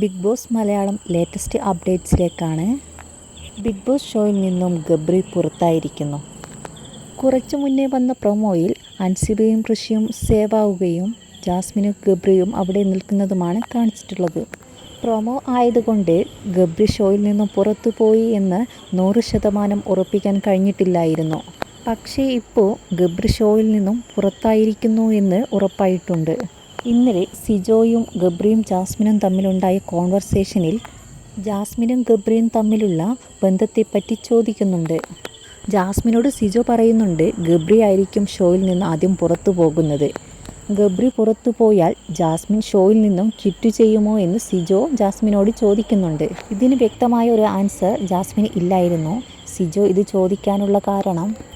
Big Boss Malayalam latest അപ്ഡേറ്റ്സിലേക്കാണ് big Boss ഷോയിൽ നിന്നും ഗബ്രി പുറത്തായിരിക്കുന്നു. കുറച്ചു മുന്നേ വന്ന പ്രൊമോയിൽ അൻസിബയും ഋഷിയും സേവാവുകയും ജാസ്മിനും ഗബ്രിയും അവിടെ നിൽക്കുന്നതുമാണ് കാണിച്ചിട്ടുള്ളത്. പ്രൊമോ ആയതുകൊണ്ട് ഗബ്രി ഷോയിൽ നിന്നും പുറത്തു പോയി എന്ന് നൂറ് ശതമാനം ഉറപ്പിക്കാൻ കഴിഞ്ഞിട്ടില്ലായിരുന്നു. പക്ഷേ ഇപ്പോൾ ഗബ്രി ഷോയിൽ നിന്നും പുറത്തായിരിക്കുന്നു എന്ന് ഉറപ്പായിട്ടുണ്ട്. ഇന്നലെ സിജോയും ഗബ്രിയും ജാസ്മിനും തമ്മിലുണ്ടായ കോൺവെർസേഷനിൽ ജാസ്മിനും ഗബ്രിയും തമ്മിലുള്ള ബന്ധത്തെപ്പറ്റി ചോദിക്കുന്നുണ്ട്. ജാസ്മിനോട് സിജോ പറയുന്നുണ്ട് ഗബ്രി ആയിരിക്കും ഷോയിൽ നിന്ന് ആദ്യം പുറത്തു പോകുന്നത്. ഗബ്രി പുറത്തു പോയാൽ ജാസ്മിൻ ഷോയിൽ നിന്നും ക്വിറ്റ് ചെയ്യുമോ എന്ന് സിജോ ജാസ്മിനോട് ചോദിക്കുന്നുണ്ട്. ഇതിന് വ്യക്തമായ ഒരു ആൻസർ ജാസ്മിന് ഇല്ലായിരുന്നു. സിജോ ഇത് ചോദിക്കാനുള്ള കാരണം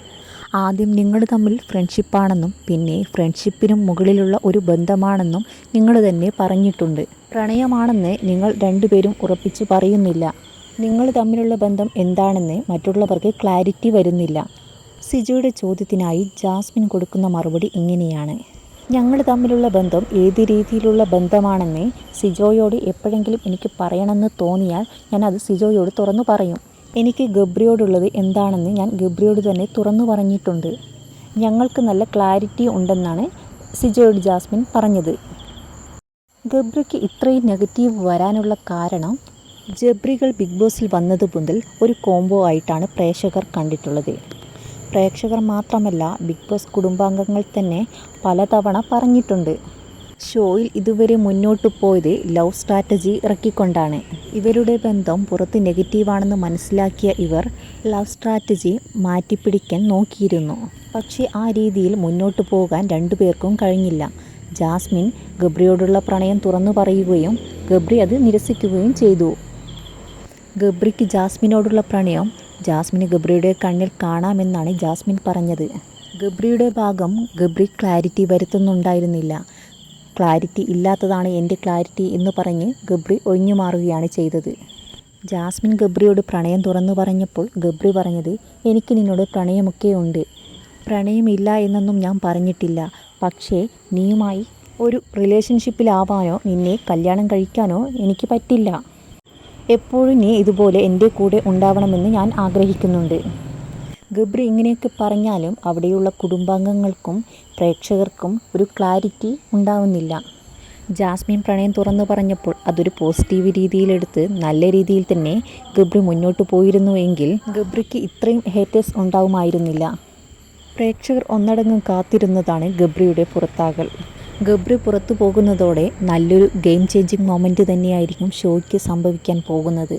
ആദ്യം നിങ്ങൾ തമ്മിൽ ഫ്രണ്ട്ഷിപ്പാണെന്നും പിന്നെ ഫ്രണ്ട്ഷിപ്പിനും മുകളിലുള്ള ഒരു ബന്ധമാണെന്നും നിങ്ങൾ തന്നെ പറഞ്ഞിട്ടുണ്ട്. പ്രണയമാണെന്ന് നിങ്ങൾ രണ്ടുപേരും ഉറപ്പിച്ച് പറയുന്നില്ല. നിങ്ങൾ തമ്മിലുള്ള ബന്ധം എന്താണെന്ന് മറ്റുള്ളവർക്ക് ക്ലാരിറ്റി വരുന്നില്ല. സിജോയുടെ ചോദ്യത്തിനായി ജാസ്മിൻ കൊടുക്കുന്ന മറുപടി ഇങ്ങനെയാണ്. ഞങ്ങൾ തമ്മിലുള്ള ബന്ധം ഏത് രീതിയിലുള്ള ബന്ധമാണെന്ന് സിജോയോട് എപ്പോഴെങ്കിലും എനിക്ക് പറയണമെന്ന് തോന്നിയാൽ ഞാൻ അത് സിജോയോട് തുറന്നു പറയും. എനിക്ക് ഗബ്രിയോടുള്ളത് എന്താണെന്ന് ഞാൻ ഗബ്രിയോട് തന്നെ തുറന്നു പറഞ്ഞിട്ടുണ്ട്. ഞങ്ങൾക്ക് നല്ല ക്ലാരിറ്റി ഉണ്ടെന്നാണ് സിജോയോട് ജാസ്മിൻ പറഞ്ഞത്. ഗബ്രിക്ക് ഇത്രയും നെഗറ്റീവ് വരാനുള്ള കാരണം ജബ്രികൾ ബിഗ് ബോസിൽ വന്നത് മുതൽ ഒരു കോംബോ ആയിട്ടാണ് പ്രേക്ഷകർ കണ്ടിട്ടുള്ളത്. പ്രേക്ഷകർ മാത്രമല്ല ബിഗ് ബോസ് കുടുംബാംഗങ്ങൾ തന്നെ പലതവണ പറഞ്ഞിട്ടുണ്ട്. ഷോയിൽ ഇതുവരെ മുന്നോട്ട് പോയത് ലവ് സ്ട്രാറ്റജി ഇറക്കിക്കൊണ്ടാണ്. ഇവരുടെ ബന്ധം പുറത്ത് നെഗറ്റീവാണെന്ന് മനസ്സിലാക്കിയ ഇവർ ലവ് സ്ട്രാറ്റജി മാറ്റിപ്പിടിക്കാൻ നോക്കിയിരുന്നു. പക്ഷേ ആ രീതിയിൽ മുന്നോട്ട് പോകാൻ രണ്ടുപേർക്കും കഴിഞ്ഞില്ല. ജാസ്മിൻ ഗബ്രിയോടുള്ള പ്രണയം തുറന്നു പറയുകയും ഗബ്രി അത് നിരസിക്കുകയും ചെയ്തു. ഗബ്രിക്ക് ജാസ്മിനോടുള്ള പ്രണയം ജാസ്മിന് ഗബ്രിയുടെ കണ്ണിൽ കാണാമെന്നാണ് ജാസ്മിൻ പറഞ്ഞത്. ഗബ്രിയുടെ ഭാഗം ഗബ്രി ക്ലാരിറ്റി വരുത്തുന്നുണ്ടായിരുന്നില്ല. ക്ലാരിറ്റി ഇല്ലാത്തതാണ് എന്റെ ക്ലാരിറ്റി എന്ന് പറഞ്ഞ് ഗബ്രി ഒഴിഞ്ഞു മാറുകയാണ് ചെയ്തത്. ജാസ്മിൻ ഗബ്രിയോട് പ്രണയം തുറന്നു പറഞ്ഞപ്പോൾ ഗബ്രി പറഞ്ഞത് എനിക്ക് നിന്നോട് പ്രണയമൊക്കെ ഉണ്ട്. പ്രണയമില്ല എന്നൊന്നും ഞാൻ പറഞ്ഞിട്ടില്ല. പക്ഷേ നീയുമായി ഒരു റിലേഷൻഷിപ്പിലാവാനോ നിന്നെ കല്യാണം കഴിക്കാനോ എനിക്ക് പറ്റില്ല. എപ്പോഴും നീ ഇതുപോലെ എന്റെ കൂടെ ഉണ്ടാവണമെന്ന് ഞാൻ ആഗ്രഹിക്കുന്നുണ്ട്. ഗബ്രി ഇങ്ങനെയൊക്കെ പറഞ്ഞാലും അവിടെയുള്ള കുടുംബാംഗങ്ങൾക്കും പ്രേക്ഷകർക്കും ഒരു ക്ലാരിറ്റി ഉണ്ടാവുന്നില്ല. ജാസ്മിൻ പ്രണയം തുറന്നു പറഞ്ഞപ്പോൾ അതൊരു പോസിറ്റീവ് രീതിയിലെടുത്ത് നല്ല രീതിയിൽ തന്നെ ഗബ്രി മുന്നോട്ട് പോയിരുന്നു എങ്കിൽ ഗബ്രിക്ക് ഇത്രയും ഹേറ്റേഴ്സ് ഉണ്ടാവുമായിരുന്നില്ല. പ്രേക്ഷകർ ഒന്നടങ്കം കാത്തിരുന്നതാണ് ഗബ്രിയുടെ പുറത്താകൽ. ഗബ്രി പുറത്തു പോകുന്നതോടെ നല്ലൊരു ഗെയിം ചേഞ്ചിങ് മൊമെന്റ് തന്നെയായിരിക്കും ഷോയ്ക്ക് സംഭവിക്കാൻ പോകുന്നത്.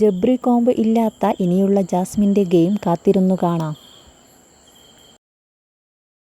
ജബ്രി കോംബ് ഇല്ലാത്ത ഇനിയുള്ള ജാസ്മിന്റെ ഗെയിം കാത്തിരുന്നു കാണാം.